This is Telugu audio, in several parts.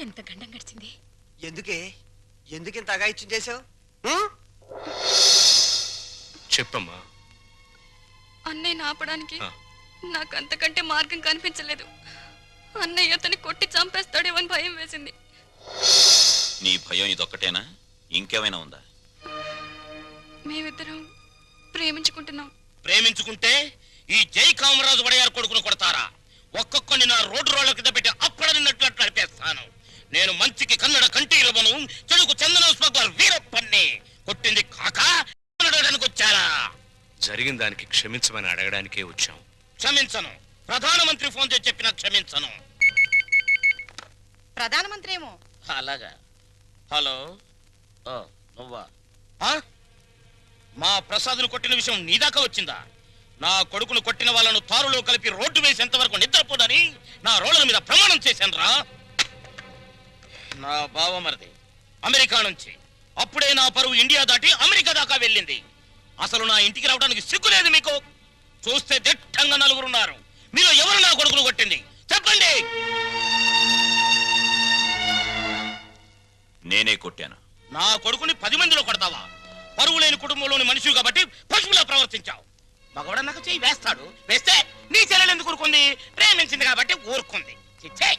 ఎంత గండం గడిచింది? ఎందుకే? ఎందుకు ఇంత అగాయిత్యం చేసావు చెప్పమ్మా. అన్నయ్యని ఆపడానికి. నాకు అంతకంటే మార్గం కనిపించలేదు. అన్నయ్య అతన్ని కొట్టి చంపేస్తాడేమో అని భయం వేసింది. నీ భయం ఇదొక్కటేనా? ఇంకేమైనా ఉందా? మేమిద్దరం ప్రేమించుకుంటున్నాం. ప్రేమించుకుంటే ఈ జై కామరాజు వడయారు కొడుకును కొడతారా? ఒక్కొక్కని నా రోడ్డు రోడ్ల కింద పెట్టి అక్కడ నిన్నట్లు నడిపేస్తాను. నేను మంచికి కన్నడ కంటి ఇవ్వను. చెడుకు చందన స్మగ్లర్ వీరప్పన్ని కొట్టింది కాక. వచ్చారా? జరిగిన దానికి క్షమించమని అడగడానికే వచ్చాం. క్షమించను. ప్రధానమంత్రి ఫోన్ చేసి చెప్పినా క్షమించను. ప్రధానమంత్రి ఏమో? అలాగా. హలో. ఓ, నువ్వా? ఆ? మా ప్రసాదును కొట్టిన విషయం నీ దాకా వచ్చిందా? నా కొడుకును కొట్టిన వాళ్ళను తారులో కలిపి రోడ్డు వేసేంత వరకు నిద్రపోదని నా రోడ్ల మీద ప్రమాణం చేశాను రా నా బావమరిది అమెరికా నుంచి. అప్పుడే నా పరువు ఇండియా దాటి అమెరికా దాకా వెళ్ళింది. అసలు నా ఇంటికి రావడానికి సిగ్గు లేదు మీకు. చూస్తే దిట్టంగా నలుగురున్నారు. మీలో ఎవరు నా కొడుకును కొట్టింది? చెప్పండి! నేనే కొట్టాను. నా కొడుకుని పది మందిలో కొడతావా? పరువు లేని కుటుంబంలోని మనిషి కాబట్టి పశువులా ప్రవర్తించావు. మగవాడన్నాక చెయ్యి వేస్తాడు. వేస్తే నీ చెల్లెలు ఎందుకు ఊరుకుంది? ప్రేమించింది కాబట్టి ఊరుకుంది. చిచ్చే!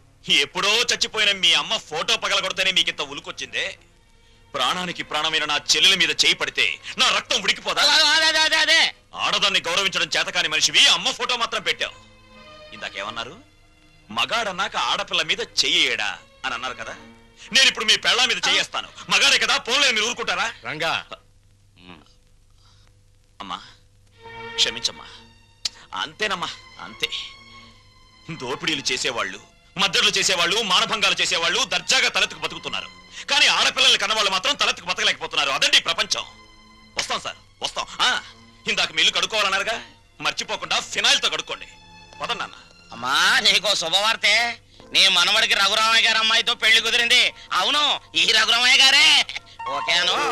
ఎప్పుడో చచ్చిపోయిన మీ అమ్మ ఫోటో పగలగొడితేనే మీకింత ఉలుకొచ్చిందే. ప్రాణానికి ప్రాణమైన నా చెల్లెల మీద చేయి పడితే నా రక్తం ఉడికిపోదా? ఆడదాన్ని గౌరవించడం చేతకాని మనిషివి అమ్మ ఫోటో మాత్రం పెట్టావు. ఇందాకేమన్నారు? మగాడన్నాక ఆడపిల్ల మీద చెయ్యేడా అని అన్నారు కదా? నేను ఇప్పుడు మీ పెళ్ళ మీద చెయ్యేస్తాను. మగాడే కదా పోలే మీరు ఊరుకుంటారా? రంగా. అమ్మా క్షమించమ్మా. అంతేనమ్మా అంతే. దోపిడీలు చేసేవాళ్ళు మద్దతులు చేసేవాళ్ళు మానభంగాలు చేసేవాళ్ళు దర్జాగా తలెత్తుకు బతుకుతున్నారు. కానీ ఆడపిల్లల్ని కన్నవాళ్ళు మాత్రం తలెత్తుకు బతకలేకపోతున్నారు. అదండి ప్రపంచం. వస్తాం సార్ వస్తాం. ఆ, ఇందాక మీ ఇల్లు కడుక్కోవాలన్నారుగా? మర్చిపోకుండా ఫినాయిల్తో కడుక్కోండి. పదండి అమ్మా నీకో శుభవార్తే. నీ మనవడికి రఘురామయ్య గారు అమ్మాయితో పెళ్ళి కుదిరింది. అవును ఈ రఘురామయ్య గారే. ఓకేను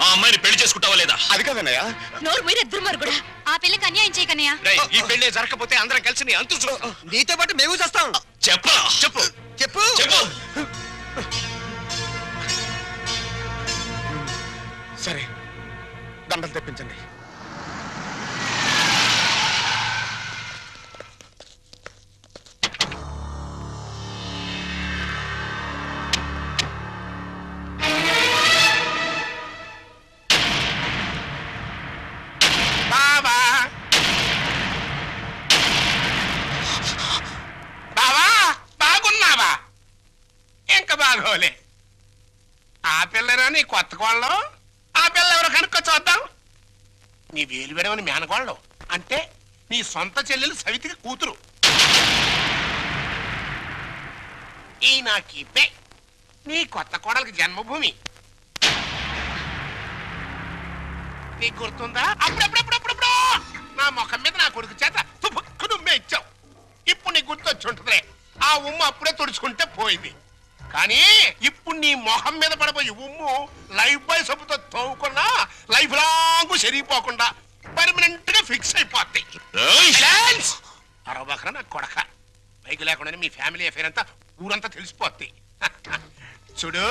ఆ అమ్మాయిని పెళ్ళి చేసుకుంటావా లేదా? అది కాదన్నయ్య. నోరు మీరే దుర్మార్గుడా ఆ పిల్లకి అన్యాయం చేయకనయ్యా ఈ పెళ్ళి జరగకపోతే అందరం కలిసి నీ అంతు చూస్తాం. నీతో పాటు మేము చేస్తాం. చెప్పరా చెప్పు. చెప్పు. చెప్పు. సరే. దండలు తెప్పించండి. నీ కొత్త కోళ్ళం? ఆ పిల్ల ఎవరు కనుక్కో చూద్దాం. నీ వేలు విడవని మేనకోళ్ళం అంటే నీ సొంత చెల్లెలు సవితికి కూతురు. ఈ నా కీపే నీ కొత్త కోడలకి జన్మభూమి. నీకు గుర్తుందా? అప్పుడప్పుడప్పుడప్పుడప్పుడు! నా ముఖం మీద నా కొడుకు చేత తుపక్కు నుమ్మే ఇచ్చావు ఇప్పుడు నీకు గుర్తొచ్చి ఉంటుందిలే. ఆ ఉమ్మ అప్పుడే తుడుచుకుంటే పోయింది. కానీ ఇప్పుడు నీ మొహం మీద పడబోయే ఉమ్ము లైఫ్ బాయ్ సబ్బుతో తోవుకున్నా లైఫ్ లాంగ్ సరిగిపోకుండా పర్మనెంట్గా ఫిక్స్ అయిపోద్ది! అరవబకరా నా కొడక. బైక్ లేకుండానే మీ ఫ్యామిలీ అఫేర్ అంతా ఊరంతా తెలిసిపోద్ది. చూడు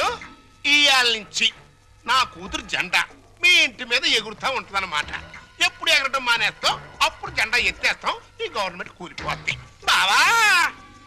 ఇయాల నుంచి నా కూతురు జెండా మీ ఇంటి మీద ఎగురుతా ఉంటుందన్నమాట. ఎప్పుడు ఎగరటం మానేస్తాం అప్పుడు జెండా ఎత్తేస్తాం ఈ గవర్నమెంట్ కూలిపోద్ది. బావా!